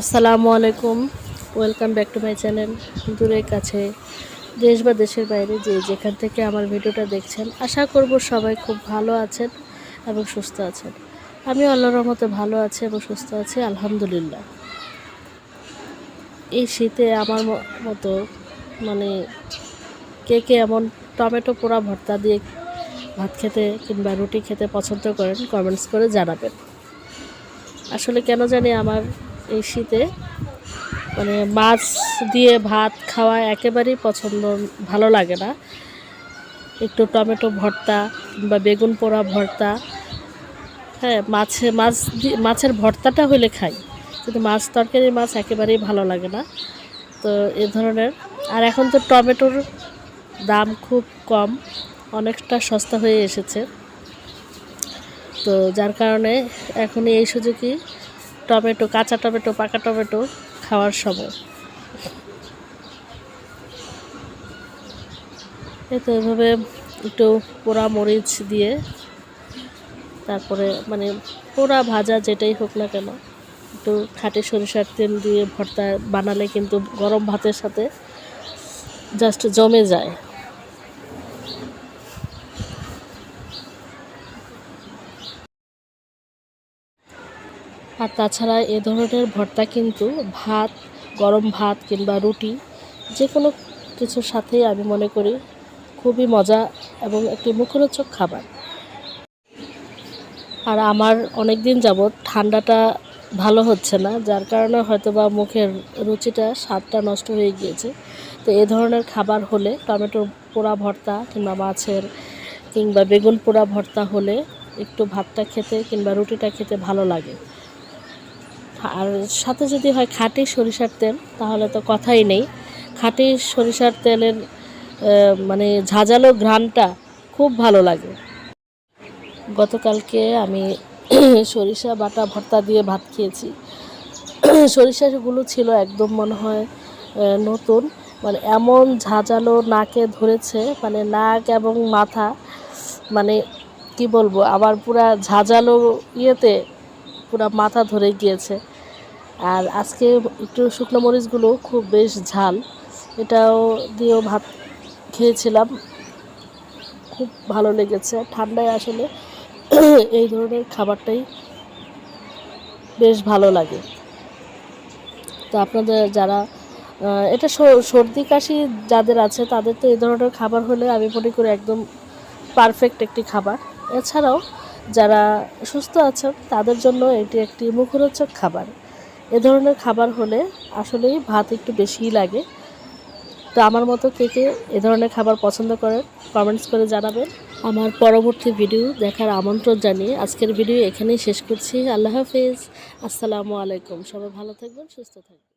আসসালামু আলাইকুম। Welcome back to my channel দূরের কাছে, দেশ বা দেশের বাইরে যে যেখান থেকে আমার ভিডিওটা দেখছেন, আশা করব সবাই খুব ভালো আছেন এবং সুস্থ আছেন। আমি আল্লাহর রহমতে ভালো আছি এবং সুস্থ আছি, আলহামদুলিল্লাহ। এই শীতে আমার মতো মানে কে কে এমন টমেটো পোড়া ভর্তা দিয়ে ভাত খেতে কিংবা রুটি খেতে পছন্দ করেন কমেন্টস করে জানাবেন। আসলে কেন জানি আমার এই শীতে। মানে মাছ দিয়ে ভাত খাওয়া একেবারেই পছন্দ, ভালো লাগে না। একটু টমেটো ভর্তা কিংবা বেগুন পোড়া ভর্তা। হ্যাঁ মাছে, মাছ মাছের ভর্তাটা হলে খাই। কিন্তু মাছ তরকারি মাছ একেবারেই ভালো লাগে না। তো এ ধরনের। আর এখন তো টমেটোর দাম খুব কম, অনেকটা সস্তা হয়ে এসেছে। তো যার কারণে এখন এই সুযোগই টমেটো, কাঁচা টমেটো, পাকা টমেটো খাওয়ার সময়। তো এভাবে একটু পোড়া মরিচ দিয়ে তারপরে মানে পোড়া ভাজা যেটাই হোক না কেন, একটু খাঁটি সরিষার তেল দিয়ে ভর্তা বানালে কিন্তু গরম ভাতের সাথে জাস্ট জমে যায়। আর তাছাড়া এ ধরনের ভর্তা কিন্তু ভাত, গরম ভাত কিংবা রুটি যে কোনো কিছুর সাথেই আমি মনে করি খুবই মজা এবং একটি মুখরোচক খাবার। আর আমার অনেক দিন যাবৎ ঠান্ডাটা ভালো হচ্ছে না, যার কারণে হয়তো বা মুখের রুচিটা, স্বাদটা নষ্ট হয়ে গিয়েছে। তো এ ধরনের খাবার হলে টমেটো পোড়া ভর্তা কিংবা মাছের কিংবা বেগুন পোড়া ভর্তা হলে একটু ভাতটা খেতে কিংবা রুটিটা খেতে ভালো লাগে। আর সাথে যদি হয় খাঁটি সরিষার তেল, তাহলে তো কথাই নেই। খাঁটি সরিষার তেলের মানে ঝাঁঝালো ঘ্রাণটা খুব ভালো লাগে। গতকালকে আমি সরিষা বাটা ভর্তা দিয়ে ভাত খেয়েছি। সরিষাগুলো ছিল একদম মনে হয় নতুন। মানে এমন ঝাঁঝালো নাকে ধরেছে মানে নাক এবং মাথা মানে কি বলব, আবার পুরা ঝাঁঝালো ইয়েতে পুরা মাথা ধরে গিয়েছে। আর আজকে একটু শুকনো মরিচগুলো খুব বেশ ঝাল। এটাও দিয়েও ভাত খেয়েছিলাম। খুব ভালো লেগেছে, ঠান্ডায় আসলে এই ধরনের খাবারটাই বেশ ভালো লাগে। তো আপনাদের যারা এটা সর্দি কাশি যাদের আছে, তাদের তো এই ধরনের খাবার হলে আমি মনে করি একদম পারফেক্ট একটি খাবার। এছাড়াও যারা সুস্থ আছেন, তাদের জন্য এটি একটি মুখরোচক খাবার। এ ধরনের খাবার হলে আসলেই ভাত একটু বেশিই লাগে। তো আমার মতো কে কে এ ধরনের খাবার পছন্দ করেন কমেন্টস করে জানাবেন। আমার পরবর্তী ভিডিও দেখার আমন্ত্রণ জানিয়ে আজকের ভিডিও এখানেই শেষ করছি। আল্লাহ হাফিজ। আসসালামু আলাইকুম। সবাই ভালো থাকবেন, সুস্থ থাকবেন।